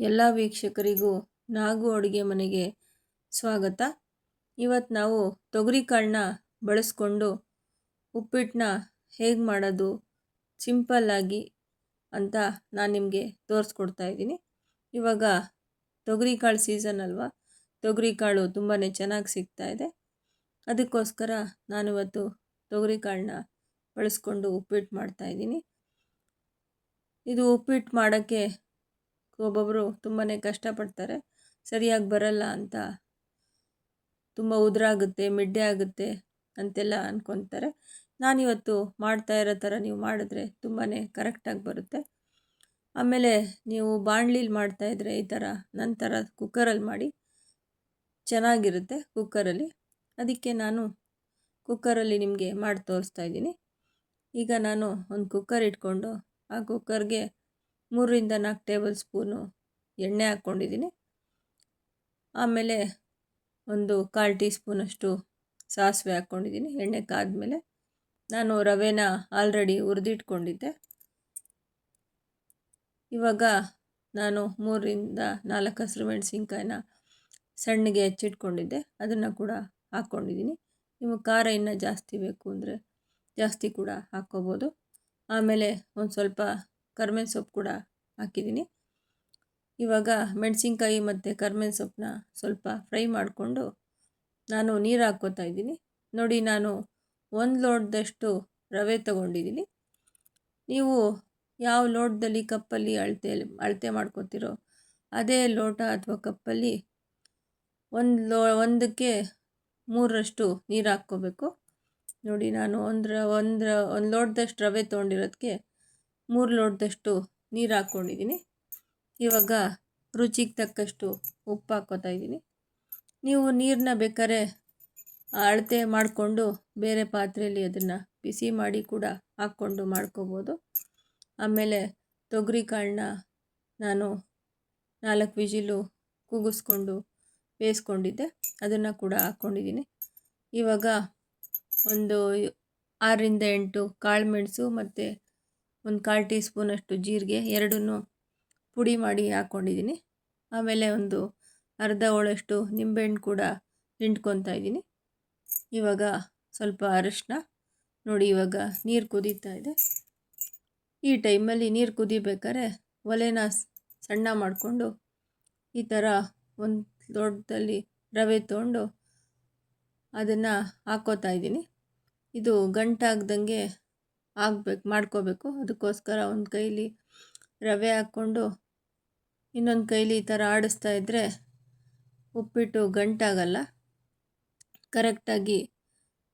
ಎಲ್ಲ ವೀಕ್ಷಕರಿಗೂ ನಾಗು ಅಡುಗೆ ಮನೆಗೆ ಸ್ವಾಗತ. ಇವತ್ತು ನಾವು ತೊಗರಿ ಕಾಳನ್ನ ಬಳಸ್ಕೊಂಡು ಉಪ್ಪಿಟ್ಟನ್ನ ಹೇಗೆ ಮಾಡೋದು ಸಿಂಪಲ್ಲಾಗಿ ಅಂತ ನಾನು ನಿಮಗೆ ತೋರಿಸ್ಕೊಡ್ತಾ ಇದ್ದೀನಿ. ಇವಾಗ ತೊಗರಿ ಕಾಳು ಸೀಸನ್ ಅಲ್ವಾ? ತೊಗರಿ ಕಾಳು ತುಂಬಾ ಚೆನ್ನಾಗಿ ಸಿಗ್ತಾ ಇದೆ. ಅದಕ್ಕೋಸ್ಕರ ನಾನಿವತ್ತು ತೊಗರಿ ಕಾಳನ್ನ ಬಳಸ್ಕೊಂಡು ಉಪ್ಪಿಟ್ಟು ಮಾಡ್ತಾಯಿದ್ದೀನಿ ಇದು ಉಪ್ಪಿಟ್ಟು ಮಾಡೋಕ್ಕೆ ಒಬ್ಬೊಬ್ಬರು ತುಂಬಾ ಕಷ್ಟಪಡ್ತಾರೆ. ಸರಿಯಾಗಿ ಬರಲ್ಲ ಅಂತ ತುಂಬ ಉದುರಾಗುತ್ತೆ ಮಿಡ್ಡೆ ಆಗುತ್ತೆ ಅಂತೆಲ್ಲ ಅಂದ್ಕೊತಾರೆ ನಾನಿವತ್ತು ಮಾಡ್ತಾ ಇರೋ ಥರ ನೀವು ಮಾಡಿದ್ರೆ ತುಂಬಾ ಕರೆಕ್ಟಾಗಿ ಬರುತ್ತೆ. ಆಮೇಲೆ ನೀವು ಬಾಣಲಿಲಿ ಮಾಡ್ತಾಯಿದ್ರೆ ಈ ಥರ ನಂತರ ಕುಕ್ಕರಲ್ಲಿ ಮಾಡಿ, ಚೆನ್ನಾಗಿರುತ್ತೆ ಕುಕ್ಕರಲ್ಲಿ. ಅದಕ್ಕೆ ನಾನು ಕುಕ್ಕರಲ್ಲಿ ನಿಮಗೆ ಮಾಡಿ ತೋರಿಸ್ತಾ ಇದ್ದೀನಿ. ಈಗ ನಾನು ಒಂದು ಕುಕ್ಕರ್ ಇಟ್ಕೊಂಡು ಆ ಕುಕ್ಕರ್ಗೆ ಮೂರರಿಂದ ನಾಲ್ಕು ಟೇಬಲ್ ಸ್ಪೂನು ಎಣ್ಣೆ ಹಾಕ್ಕೊಂಡಿದ್ದೀನಿ. ಆಮೇಲೆ ಒಂದು ಕಾಲು ಟೀ ಸ್ಪೂನಷ್ಟು ಸಾಸಿವೆ ಹಾಕ್ಕೊಂಡಿದ್ದೀನಿ. ಎಣ್ಣೆ ಕಾದ್ಮೇಲೆ ನಾನು ರವೆನ ಆಲ್ರೆಡಿ ಹುರಿದಿಟ್ಕೊಂಡಿದ್ದೆ. ಇವಾಗ ನಾನು ಮೂರರಿಂದ ನಾಲ್ಕು ಹಸಿರು ಮೆಣಸಿನ್ಕಾಯಿನ ಸಣ್ಣಗೆ ಹೆಚ್ಚಿಟ್ಕೊಂಡಿದ್ದೆ. ಅದನ್ನು ಕೂಡ ಹಾಕ್ಕೊಂಡಿದ್ದೀನಿ. ನಿಮಗೆ ಖಾರ ಇನ್ನೂ ಜಾಸ್ತಿ ಬೇಕು ಅಂದರೆ ಜಾಸ್ತಿ ಕೂಡ ಹಾಕ್ಕೋಬೋದು. ಆಮೇಲೆ ಒಂದು ಸ್ವಲ್ಪ ಕರ್ಬೇವಿನ ಸೊಪ್ಪು ಕೂಡ ಹಾಕಿದ್ದೀನಿ. ಇವಾಗ ಮೆಣಸಿನ್ಕಾಯಿ ಮತ್ತು ಕರ್ಬೇವಿನ ಸೊಪ್ಪನ್ನ ಸ್ವಲ್ಪ ಫ್ರೈ ಮಾಡಿಕೊಂಡು ನಾನು ನೀರು ಹಾಕ್ಕೋತಾ ಇದ್ದೀನಿ. ನೋಡಿ ನಾನು ಒಂದು ಲೋಟದಷ್ಟು ರವೆ ತಗೊಂಡಿದ್ದೀನಿ. ನೀವು ಯಾವ ಲೋಟದಲ್ಲಿ ಕಪ್ಪಲ್ಲಿ ಅಳತೆ ಅಳತೆ ಮಾಡ್ಕೊತಿರೋ ಅದೇ ಲೋಟ ಅಥವಾ ಕಪ್ಪಲ್ಲಿ ಒಂದು ಲೋ, ಒಂದಕ್ಕೆ ಮೂರರಷ್ಟು ನೀರು ಹಾಕ್ಕೋಬೇಕು. ನೋಡಿ ನಾನು ಒಂದರ ಒಂದರ, ಒಂದು ಲೋಟದಷ್ಟು ರವೆ ತೊಗೊಂಡಿರೋದಕ್ಕೆ ಮೂರು ಲೋಟದಷ್ಟು ನೀರು ಹಾಕ್ಕೊಂಡಿದ್ದೀನಿ ಇವಾಗ ರುಚಿಗೆ ತಕ್ಕಷ್ಟು ಉಪ್ಪು ಹಾಕ್ಕೋತಾ ಇದ್ದೀನಿ ನೀವು ನೀರನ್ನ ಬೇಕಾದ್ರೆ ಅಳತೆ ಮಾಡಿಕೊಂಡು ಬೇರೆ ಪಾತ್ರೆಯಲ್ಲಿ ಅದನ್ನು ಬಿಸಿ ಮಾಡಿ ಕೂಡ ಹಾಕ್ಕೊಂಡು ಮಾಡ್ಕೋಬೋದು. ಆಮೇಲೆ ತೊಗರಿ ಕಾಳನ್ನ ನಾನು ನಾಲ್ಕು ವಿಜಿಲು ಕೂಗಿಸ್ಕೊಂಡು ಬೇಯಿಸ್ಕೊಂಡಿದ್ದೆ. ಅದನ್ನು ಕೂಡ ಹಾಕ್ಕೊಂಡಿದ್ದೀನಿ ಇವಾಗ ಒಂದು ಆರರಿಂದ ಎಂಟು ಕಾಳು ಮೆಣಸು ಮತ್ತು ಒಂದು ಕಾಲು ಟೀ ಸ್ಪೂನಷ್ಟು ಜೀರಿಗೆ, ಎರಡನ್ನೂ ಪುಡಿ ಮಾಡಿ ಹಾಕ್ಕೊಂಡಿದ್ದೀನಿ. ಆಮೇಲೆ ಒಂದು ಅರ್ಧ ಹೋಳಷ್ಟು ನಿಂಬೆಹಣ್ಣು ಕೂಡ ಹಿಂಡ್ಕೊತಾ ಇದ್ದೀನಿ. ಇವಾಗ ಸ್ವಲ್ಪ ಅರಶಿನ, ನೋಡಿ ಇವಾಗ ನೀರು ಕುದೀತಾ ಇದೆ. ಈ ಟೈಮಲ್ಲಿ ನೀರು ಕುದಿಬೇಕಾದ್ರೆ ಒಲೆನ ಸಣ್ಣ ಮಾಡಿಕೊಂಡು ಈ ಥರ ಒಂದು ದೊಡ್ಡದಲ್ಲಿ ರವೆ ತೊಗೊಂಡು ಅದನ್ನು ಹಾಕೋತಾ ಇದ್ದೀನಿ. ಇದು ಗಂಟಾಗ್ದಂಗೆ ಆಗ್ಬೇಕು, ಮಾಡ್ಕೋಬೇಕು. ಅದಕ್ಕೋಸ್ಕರ ಒಂದು ಕೈಲಿ ರವೆ ಹಾಕ್ಕೊಂಡು ಇನ್ನೊಂದು ಕೈಲಿ ಈ ಥರ ಆಡಿಸ್ತಾ ಇದ್ದರೆ ಉಪ್ಪಿಟ್ಟು ಗಂಟಾಗಲ್ಲ. ಕರೆಕ್ಟಾಗಿ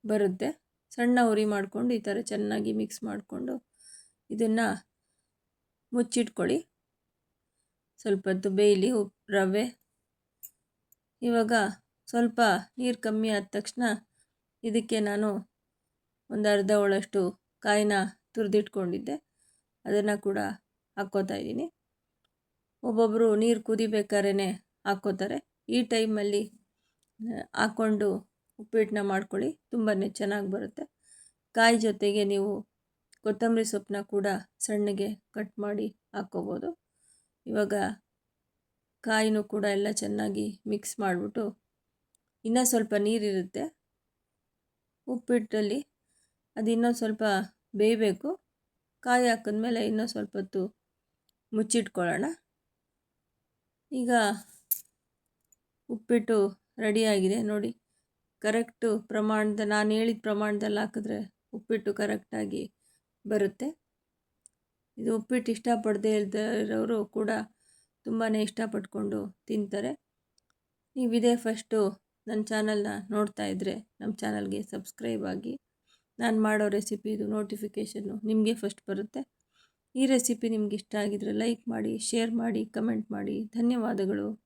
ಬರುತ್ತೆ. ಸಣ್ಣ ಉರಿ ಮಾಡಿಕೊಂಡು ಈ ಥರ ಚೆನ್ನಾಗಿ ಮಿಕ್ಸ್ ಮಾಡಿಕೊಂಡು ಇದನ್ನು ಮುಚ್ಚಿಟ್ಕೊಳ್ಳಿ. ಸ್ವಲ್ಪ ಹೊತ್ತು ಬೇಯಲಿ ಉಪ್ಪು ರವೆ. ಇವಾಗ ಸ್ವಲ್ಪ ನೀರು ಕಮ್ಮಿ ಆದ ತಕ್ಷಣ ಇದಕ್ಕೆ ನಾನು ಒಂದು ಅರ್ಧ ಒಳಷ್ಟು ಕಾಯಿನ ತುರಿದಿಟ್ಕೊಂಡಿದ್ದೆ. ಅದನ್ನು ಕೂಡ ಹಾಕ್ಕೋತಾ ಇದ್ದೀನಿ. ಒಬ್ಬೊಬ್ಬರು ನೀರು ಕುದಿಬೇಕಾದ್ರೆ ಹಾಕ್ಕೋತಾರೆ. ಈ ಟೈಮಲ್ಲಿ ಹಾಕ್ಕೊಂಡು ಉಪ್ಪಿಟ್ಟನ್ನ ಮಾಡ್ಕೊಳ್ಳಿ. ತುಂಬಾ ಚೆನ್ನಾಗಿ ಬರುತ್ತೆ. ಕಾಯಿ ಜೊತೆಗೆ ನೀವು ಕೊತ್ತಂಬರಿ ಸೊಪ್ಪನ್ನ ಕೂಡ ಸಣ್ಣಗೆ ಕಟ್ ಮಾಡಿ ಹಾಕ್ಕೋಬೋದು. ಇವಾಗ ಕಾಯಿನೂ ಕೂಡ ಎಲ್ಲ ಚೆನ್ನಾಗಿ ಮಿಕ್ಸ್ ಮಾಡಿಬಿಟ್ಟು ಇನ್ನೂ ಸ್ವಲ್ಪ ನೀರಿರುತ್ತೆ. ಉಪ್ಪಿಟ್ಟಲ್ಲಿ ಅದು ಇನ್ನೊಂದು ಸ್ವಲ್ಪ ಬೇಯಬೇಕು. ಕಾಯಿ ಹಾಕಿದ್ಮೇಲೆ ಇನ್ನೊಂದು ಸ್ವಲ್ಪ ಹೊತ್ತು ಮುಚ್ಚಿಟ್ಕೊಳ್ಳೋಣ. ಈಗ ಉಪ್ಪಿಟ್ಟು ರೆಡಿಯಾಗಿದೆ ನೋಡಿ. ಕರೆಕ್ಟು ಪ್ರಮಾಣದ, ನಾನು ಹೇಳಿದ ಪ್ರಮಾಣದಲ್ಲಿ ಹಾಕಿದ್ರೆ ಉಪ್ಪಿಟ್ಟು ಕರೆಕ್ಟಾಗಿ ಬರುತ್ತೆ. ಇದು ಉಪ್ಪಿಟ್ಟು ಇಷ್ಟಪಡದೆ ಇರೋರು ಕೂಡ ತುಂಬಾ ಇಷ್ಟಪಟ್ಕೊಂಡು ತಿಂತಾರೆ. ನೀವು ಇದೇ ಫಸ್ಟು ನನ್ನ ಚಾನಲ್ನ ನೋಡ್ತಾ ಇದ್ದರೆ ನಮ್ಮ ಚಾನಲ್ಗೆ ಸಬ್ಸ್ಕ್ರೈಬ್ ಆಗಿ. ನಾನು ಮಾಡೋ ರೆಸಿಪಿದು ನೋಟಿಫಿಕೇಷನ್ನು ನಿಮಗೆ ಫಸ್ಟ್ ಬರುತ್ತೆ. ಈ ರೆಸಿಪಿ ನಿಮ್ಗೆ ಇಷ್ಟ ಆಗಿದರೆ ಲೈಕ್ ಮಾಡಿ ಶೇರ್ ಮಾಡಿ ಕಮೆಂಟ್ ಮಾಡಿ. ಧನ್ಯವಾದಗಳು.